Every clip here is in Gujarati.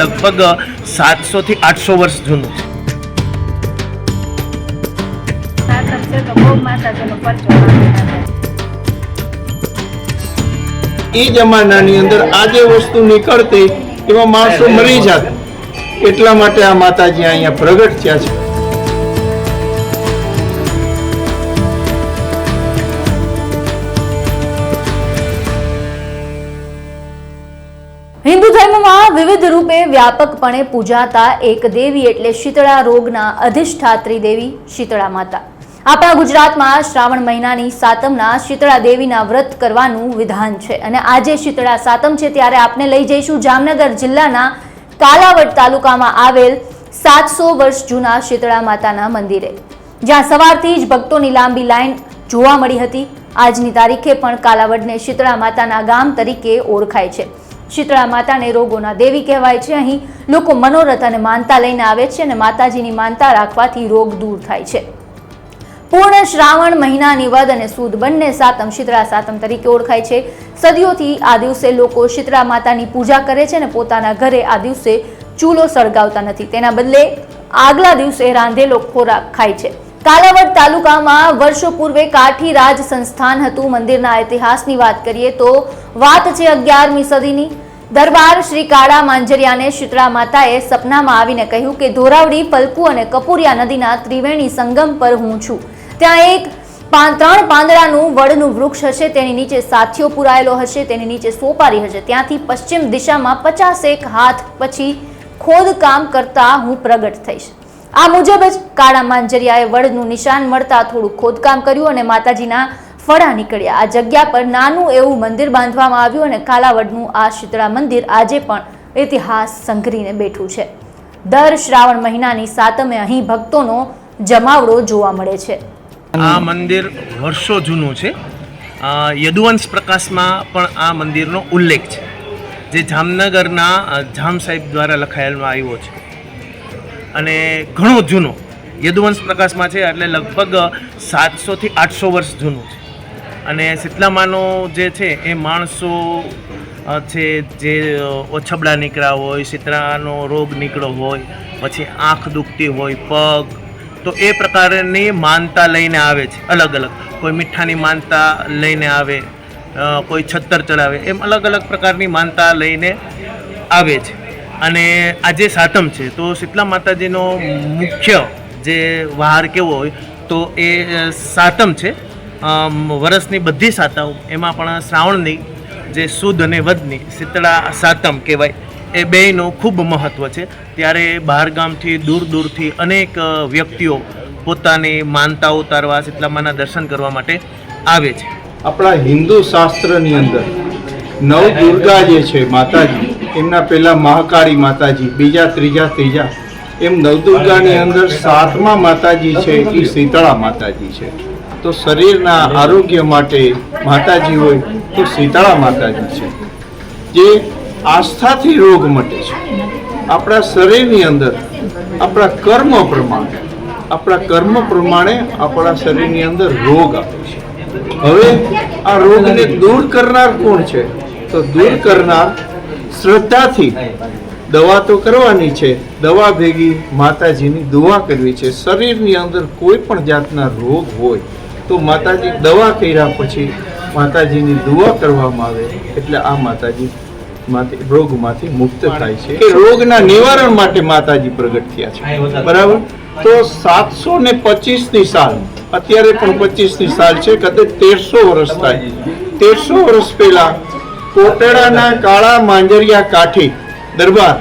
લગભગ સાતસોથી આઠસો વર્ષ જૂનું છે. એ જમાનાની અંદર આ જે વસ્તુ નીકળતી, એમાં માણસો મરી જાત એટલા માટે આ માતાજી અહીંયા પ્રગટ થયા છે વિવિધ રૂપે વ્યાપકપણે પૂજાતા એક દેવી એટલે શીતળા રોગના અધિષ્ઠાત્રી દેવી શીતળા માતા. આપણા ગુજરાતમાં શ્રાવણ મહિનાની સાતમના શીતળા દેવીના વ્રત કરવાનું વિધાન છે અને આજે શીતળા સાતમ છે ત્યારે આપને લઈ જઈશું જામનગર જિલ્લાના કાલાવડ તાલુકામાં આવેલ સાતસો વર્ષ જૂના શીતળા માતાના મંદિરે. જ્યાં સવારથી જ ભક્તોની લાંબી લાઈન જોવા મળી હતી. આજની તારીખે પણ કાલાવડને શીતળા માતાના ગામ તરીકે ઓળખાય છે. શીતળા માતાને રોગોના દેવી કહેવાય છે. અહીં લોકો મનોરથ અને માનતા લઈને આવે છે અને માતાજીની માનતા રાખવાથી રોગ દૂર થાય છે. પૂર્ણ શ્રાવણ મહિનાની વદ અને સુદ બંને સાતમ, શીતળા સાતમ તરીકે ઓળખાય છે. સદીઓથી આ દિવસે લોકો શીતળા માતાની પૂજા કરે છે અને પોતાના ઘરે આ દિવસે ચૂલો સળગાવતા નથી. તેના બદલે આગલા દિવસે રાંધેલો ખોરાક ખાય છે. કાલાવડ તાલુકામાં વર્ષો પૂર્વે કાઠી રાજ સંસ્થાન હતું. મંદિરના ઇતિહાસની વાત કરીએ તો વાત છે અગિયારમી સદીની. દરબાર શ્રી કાળા માંજરિયાને શીતળા માતાએ સપનામાં આવીને કહ્યું કે, ધોરાવડી પલકુ અને કપુરિયા નદીના ત્રિવેણી સંગમ પર હું છું. ત્યાં એક ત્રણ પાંદડાનું વડનું વૃક્ષ હશે, તેની નીચે સાથીઓ પુરાયેલો હશે, તેની નીચે સોપારી હશે. ત્યાંથી પશ્ચિમ દિશામાં પચાસેક હાથ પછી ખોદકામ કરતા હું પ્રગટ થઈશ. આ મુજબ જ કાળા માંજરિયાએ વડનું નિશાન મળતા થોડું ખોદકામ કર્યું અને માતાજીના ફળા નીકળ્યા. આ જગ્યા પર નાનું એવું મંદિર બાંધવામાં આવ્યું અને કાલાવડનું આ શીતળા મંદિર આજે પણ ઇતિહાસ સંઘરીને બેઠું છે. દર શ્રાવણ મહિનાની સાતમે અહીં ભક્તોનો જમાવડો જોવા મળે છે. આ મંદિર વર્ષો જૂનું છે. યદુવંશ પ્રકાશમાં પણ આ મંદિરનો ઉલ્લેખ છે, જે જામનગરના જામ સાહેબ દ્વારા લખાયેલમાં આવ્યો છે. અને ઘણો જૂનો યદુવંશ પ્રકાશમાં છે, એટલે લગભગ સાતસોથી આઠસો વર્ષ જૂનું છે. અને શીતલામાનો જે છે એ માણસો છે જે ઓછબડા નીકળ્યા હોય શીતળાનો રોગ નીકળ્યો હોય, પછી આંખ દુખતી હોય, પગ, તો એ પ્રકારની માનતા લઈને આવે છે, અલગ અલગ. કોઈ મીઠાની માનતા લઈને આવે કોઈ છત્તર ચડાવે, એમ અલગ અલગ પ્રકારની માનતા લઈને આવે છે. અને આજે સાતમ છે, તો શીતલા માતાજીનો મુખ્ય જે વહાર કેવો હોય, તો એ સાતમ છે. વરસની બધી સાતમ, એમાં પણ શ્રાવણની જે સુદ અને વધની શીતળા સાતમ કહેવાય, એ બેયનું ખૂબ મહત્ત્વ છે. ત્યારે બહારગામથી દૂર દૂરથી અનેક વ્યક્તિઓ પોતાની માનતા ઉતારવા શીતલામાના દર્શન કરવા માટે આવે છે. આપણા હિન્દુ શાસ્ત્રની અંદર નવ દુર્ગા જે છે માતાજી, એમના પહેલાં મહાકાળી માતાજી, બીજા, ત્રીજા ત્રીજા, એમ નવદુર્ગાની અંદર સાતમા માતાજી છે એ શીતળા માતાજી છે. તો શરીરના આરોગ્ય માટે માતાજી હોય તો શીતળા માતાજી છે, જે આસ્થાથી રોગ મટે છે. આપણા શરીરની અંદર, આપણા કર્મ પ્રમાણે, આપણા કર્મ પ્રમાણે આપણા શરીરની અંદર રોગ આવે છે. હવે આ રોગને દૂર કરનાર કોણ છે? તો દૂર કરનાર શ્રદ્ધાથી દવા તો કરવાની છે, દવા ભેગી માતાજીની દુઆ કરવી છે. શરીરની અંદર કોઈ પણ જાતના રોગ હોય તો માતાજી દવા કર્યા પછી માતાજીની દુઆ કરવામાં આવે એટલે આ માતાજી માંથી રોગમાંથી મુક્ત થાય છે. કે રોગના નિવારણ માટે માતાજી પ્રગટ થયા છે. બરાબર? તો સાતસો ને પચીસની સાલ, અત્યારે પણ પચીસની સાલ છે, કદાચ તેરસો વર્ષ થાય. તેરસો વર્ષ પહેલા કોટડાના કાળા માંજરિયા કાઠી દરબાર,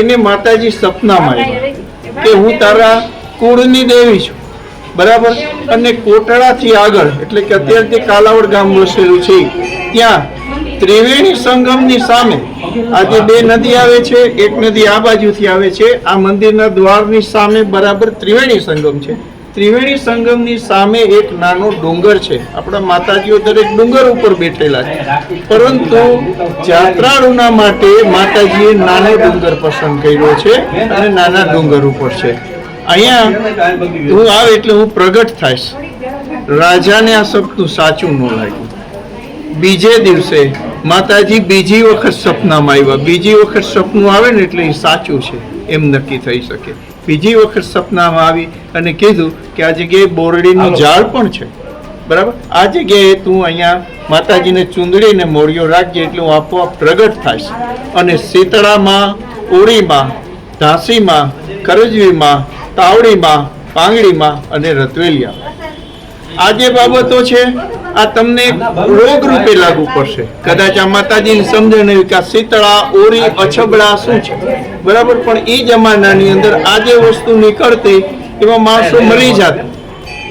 એને માતાજી સપનામાં કે હું તારા કુળની દેવી છું. બરાબર? અને કોટડાથી આગળ, એટલે કે અત્યારે જે કાલાવડ ગામ વસેલું છે, ત્યાં ત્રિવેણી સંગમની સામે આજે બે નદી આવે છે, એક નદી આ બાજુથી આવે છે, આ મંદિરના દ્વારની સામે બરાબર ત્રિવેણી સંગમ છે. ત્રિવેણી સંગમની સામે એક નાનો ડુંગર છે. આપણા માતાજીઓ દરેક ડુંગર ઉપર બેઠેલા છે. પરંતુ જાત્રાળુના માટે માતાજીએ નાનો ડુંગર પસંદ કર્યો છે અને નાના ડુંગર ઉપર છે. અહીંયા હું આવે એટલે હું પ્રગટ થઈશ. રાજાને આ સપનું સાચું ન લાગ્યું. બીજે દિવસે માતાજી બીજી વખત સપનામાં આવ્યા. બીજી વખત સપનું આવે ને એટલે એ સાચું છે. એમ નક્કી થઈ શકે. બીજી વખત સપનામાં આવી અને કીધું કે આ જગ્યાએ બોરડીનું ઝાડ પણ છે. બરાબર? આ જગ્યાએ તું અહીંયા માતાજીને ચૂંદડીને મોડિયો રાખજે એટલે હું આપોઆપ પ્રગટ થઈશ. અને શીતળામાં ઓળીમાં ધાસીમાં કરજવીમાં તાવડીમાં, પાંગડીમાં અને રતવેલિયા. આ જે બાબતો છે, આ તમને રોગ રૂપે લાગુ પડશે. કદાચ આ માતાજી સમજણ એવી કે શીતળા, ઓરી અછબડા શું છે? બરાબર? પણ એ જમાનાની અંદર આ જે વસ્તુ નીકળતી, એમાં માણસો મરી જતા.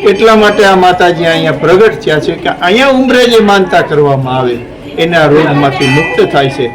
એટલા માટે આ માતાજી અહીંયા પ્રગટ થયા છે કે અહીંયા ઉંમરે જે માનતા કરવામાં આવે, એના રોગમાંથી મુક્ત થાય છે.